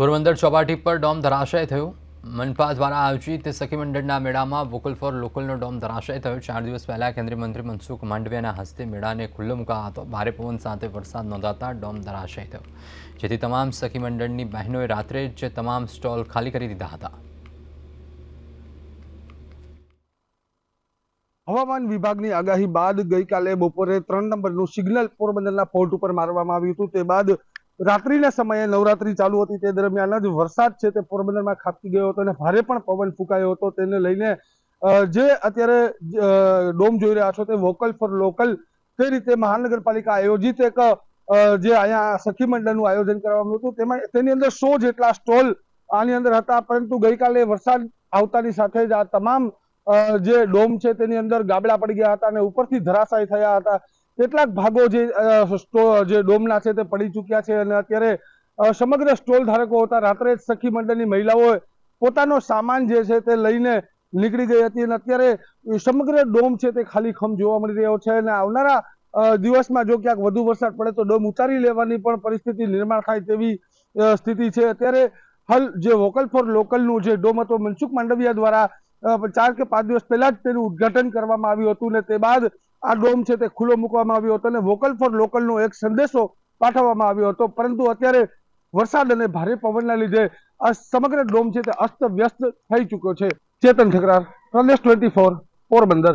પોરબંદર ચોપાટી પર ડોમ ધરાશય થયું. મનપા દ્વારા આયોજિત સખી મંડળના મેળામાં વોકલ ફોર લોકલનો ડોમ ધરાશય થયો. ચાર દિવસ પહેલા કેન્દ્રીય મંત્રી મનસુખ માંડવિયાના હસ્તે મેળાને ખુલ્લો મુકાયો હતો. ભારે પવન સાથે વરસાદ નોંધાતા ડોમ ધરાશય થયો. જેથી તમામ સખી મંડળની બહેનોએ રાત્રે જ તમામ સ્ટોલ ખાલી કરી દીધા હતા. હવામાન વિભાગની આગાહી બાદ ગઈકાલે બપોરે ત્રણ નંબરનું સિગ્નલ પોરબંદરના પોર્ટ ઉપર મારવામાં આવ્યું હતું. તે બાદ રાત્રિના સમયે નવરાત્રી ચાલુ હતી તે દરમિયાન જ વરસાદ છે તે પોરબંદરમાં ખાબકી ગયો હતો અને ભારે પણ પવન ફૂંકાયો હતો. તેને લઈને જે અત્યારે ડોમ જોઈ રહ્યા છો તે વોકલ ફોર લોકલ તે રીતે મહાનગરપાલિકા આયોજિત એક જે અહીંયા સખી મંડળનું આયોજન કરવામાં હતું, તેમાં, તેની અંદર સો જેટલા સ્ટોલ આની અંદર હતા, પરંતુ ગઈકાલે વરસાદ આવતાની સાથે જ આ તમામ જે ડોમ છે તેની અંદર ગાબડા પડી ગયા હતા અને ઉપરથી ધરાશાય થયા હતા. કેટલાક ભાગો જે જે ડોમના છે તે પડી ચૂક્યા છે અને અત્યારે સમગ્ર સ્ટોલ ધારકો હતા, રાત્રે જ સખી મંડળની મહિલાઓએ પોતાનો સામાન જે છે તે લઈને નીકળી ગઈ હતી અને અત્યારે સમગ્ર ડોમ છે તે ખાલી ખમ જોવા મળી રહ્યો છે અને આવનારા દિવસમાં જો ક્યાંક વધુ વરસાદ પડે તો ડોમ ઉતારી લેવાની પણ પરિસ્થિતિ નિર્માણ થાય તેવી સ્થિતિ છે. અત્યારે હાલ જે વોકલ ફોર લોકલનું જે ડોમ હતો, મનસુખ માંડવિયા દ્વારા ચાર કે પાંચ દિવસ પહેલા જ તેનું ઉદ્ઘાટન કરવામાં આવ્યું હતું ને તે બાદ આ ડોમ છે તે ખુલ્લો મૂકવામાં આવ્યો હતો અને વોકલ ફોર લોકલનો એક સંદેશો પાઠવવામાં આવ્યો હતો. પરંતુ અત્યારે વરસાદ અને ભારે પવનના લીધે આ સમગ્ર ડોમ છે તે અસ્ત વ્યસ્ત થઈ ચૂક્યો છે. ચેતન ઠકરાર, પ્રદેશ ટ્વેન્ટી ફોર પોરબંદર.